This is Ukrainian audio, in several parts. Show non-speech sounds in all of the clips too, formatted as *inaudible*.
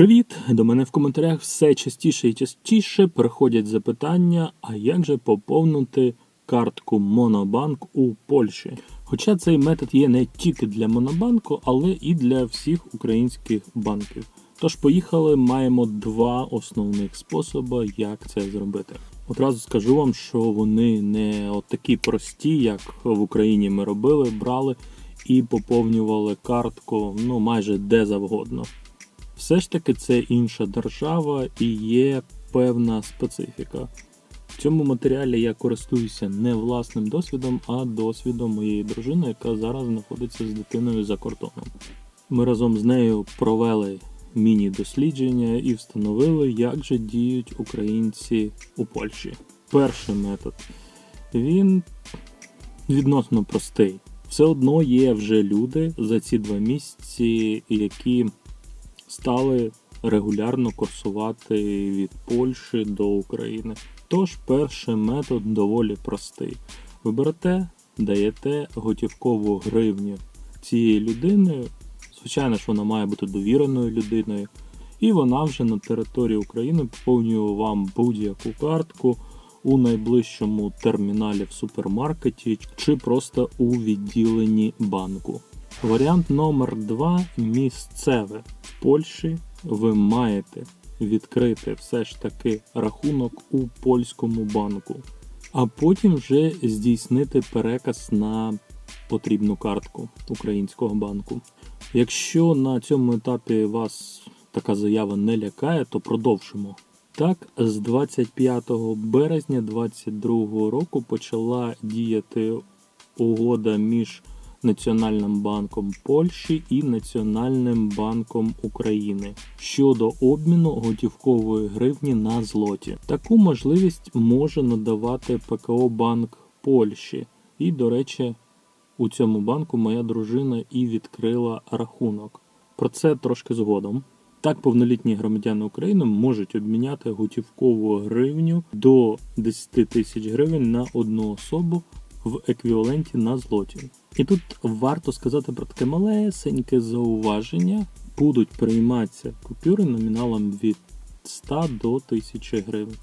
Привіт! До мене в коментарях все частіше і частіше приходять запитання, а як же поповнити картку Монобанк у Польщі? Хоча цей метод є не тільки для Монобанку, але і для всіх українських банків. Тож поїхали, маємо два основних способи, як це зробити. Одразу скажу вам, що вони не от такі прості, як в Україні ми робили, брали і поповнювали картку ну майже де завгодно. Все ж таки це інша держава і є певна специфіка. В цьому матеріалі я користуюся не власним досвідом, а досвідом моєї дружини, яка зараз знаходиться з дитиною за кордоном. Ми разом з нею провели міні-дослідження і встановили, як же діють українці у Польщі. Перший метод він відносно простий. Все одно є вже люди за ці два місяці, які стали регулярно курсувати від Польщі до України. Тож перший метод доволі простий. Ви берете, даєте готівкову гривню цієї людини. Звичайно ж, вона має бути довіреною людиною, і вона вже на території України поповнює вам будь-яку картку у найближчому терміналі в супермаркеті чи просто у відділенні банку. Варіант номер 2 місцеве. В Польщі ви маєте відкрити все ж таки рахунок у польському банку, а потім вже здійснити переказ на потрібну картку українського банку. Якщо на цьому етапі вас така заява не лякає, то продовжимо. Так, з 25 березня 2022 року почала діяти угода між Національним банком Польщі і Національним банком України щодо обміну готівкової гривні на злоті. Таку можливість може надавати ПКО Банк Польщі. І, до речі, у цьому банку моя дружина і відкрила рахунок. Про це трошки згодом. Так, повнолітні громадяни України можуть обміняти готівкову гривню до 10 тисяч гривень на одну особу в еквіваленті на злоті. І тут варто сказати про таке малесеньке зауваження. Будуть прийматися купюри номіналом від 100 до 1000 гривень.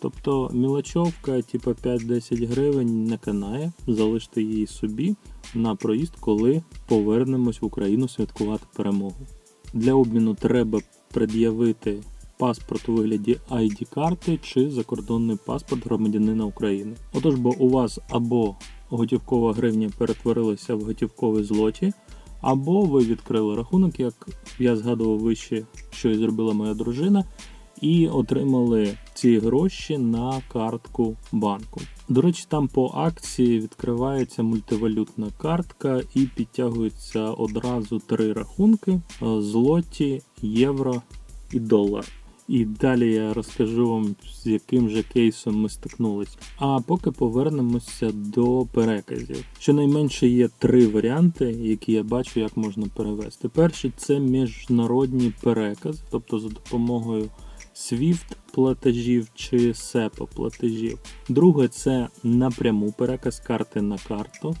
Тобто мілочовка, типу 5-10 гривень не канає, залиште її собі на проїзд, коли повернемось в Україну святкувати перемогу. Для обміну треба пред'явити паспорт у вигляді ID-карти чи закордонний паспорт громадянина України. Отож, бо у вас або готівкова гривня перетворилася в готівковий злоті, або ви відкрили рахунок, як я згадував вище, що і зробила моя дружина, і отримали ці гроші на картку банку. До речі, там по акції відкривається мультивалютна картка і підтягуються одразу три рахунки: е, злоті, євро і долар. І далі я розкажу вам, з яким же кейсом ми стикнулись. А поки повернемося до переказів. Щонайменше є три варіанти, які я бачу, як можна перевести. Перший це міжнародні перекази, тобто за допомогою SWIFT платежів чи SEPA платежів. Друге це напряму переказ карти на карту.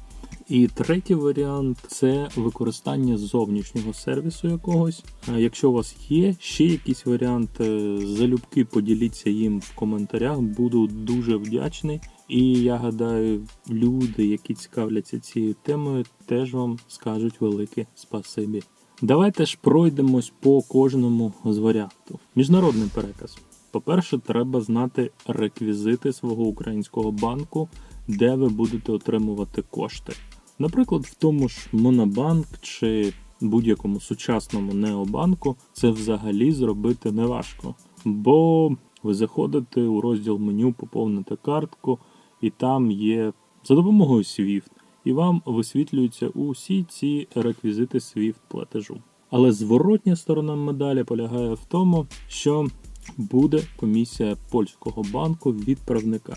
І третій варіант це використання зовнішнього сервісу якогось. Якщо у вас є ще якісь варіанти, залюбки поділіться їм в коментарях. Буду дуже вдячний. І я гадаю, люди, які цікавляться цією темою, теж вам скажуть велике спасибі. Давайте ж пройдемось по кожному з варіантів. Міжнародний переказ. По-перше, треба знати реквізити свого українського банку, де ви будете отримувати кошти. Наприклад, в тому ж Монобанк чи будь-якому сучасному необанку це взагалі зробити неважко. Бо ви заходите у розділ меню, поповнити картку, і там є за допомогою SWIFT, і вам висвітлюються усі ці реквізити SWIFT платежу. Але зворотня сторона медалі полягає в тому, що буде комісія польського банку відправника.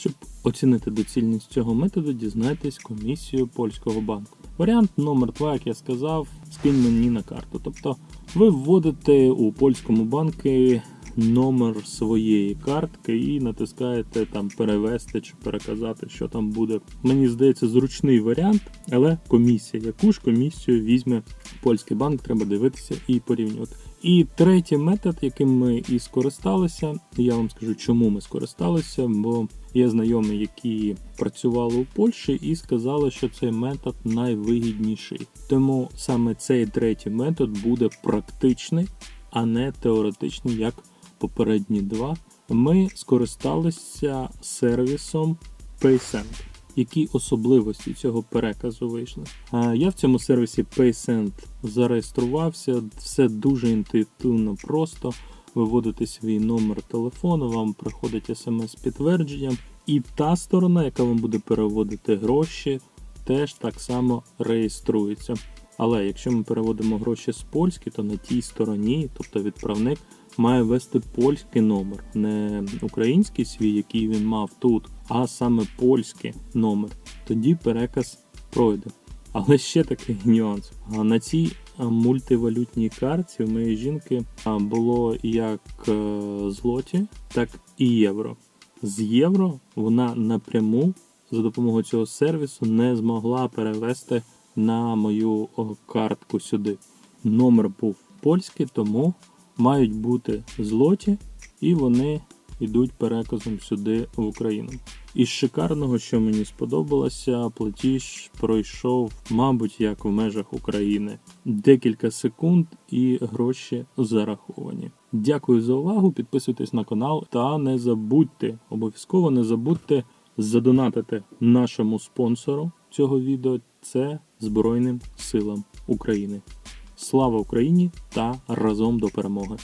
Щоб оцінити доцільність цього методу, дізнайтесь комісію польського банку. Варіант номер 2 як я сказав, скинь мені на карту. Тобто ви вводите у польському банку номер своєї картки і натискаєте там перевести чи переказати, що там буде. Мені здається, зручний варіант, але комісія, яку ж комісію візьме польський банк, треба дивитися і порівнювати. І третій метод, яким ми і скористалися, я вам скажу, чому ми скористалися, бо є знайомі, які працювали у Польщі і сказали, що цей метод найвигідніший. Тому саме цей третій метод буде практичний, а не теоретичний, як попередні два. Ми скористалися сервісом PaySend. Які особливості цього переказу вийшли? Я в цьому сервісі PaySend зареєструвався. Все дуже інтуїтивно просто. Виводите свій номер телефону, вам приходить смс підтвердженням, і та сторона, яка вам буде переводити гроші, теж так само реєструється. Але якщо ми переводимо гроші з польськи, то на тій стороні, тобто відправник, має ввести польський номер, не український свій, який він мав тут, а саме польський номер. Тоді переказ пройде. Але ще такий *laughs* нюанс. На цій мультивалютній карті у моєї жінки було як е, злоті, так і євро. З євро вона напряму за допомогою цього сервісу не змогла перевести на мою картку сюди. Номер був польський, тому мають бути злоті, і вони йдуть переказом сюди в Україну. Із шикарного, що мені сподобалося, платіж пройшов, мабуть, як в межах України. Декілька секунд і гроші зараховані. Дякую за увагу. Підписуйтесь на канал та не забудьте, обов'язково не забудьте задонатити нашому спонсору цього відео. Це Збройним силам України. Слава Україні та разом до перемоги!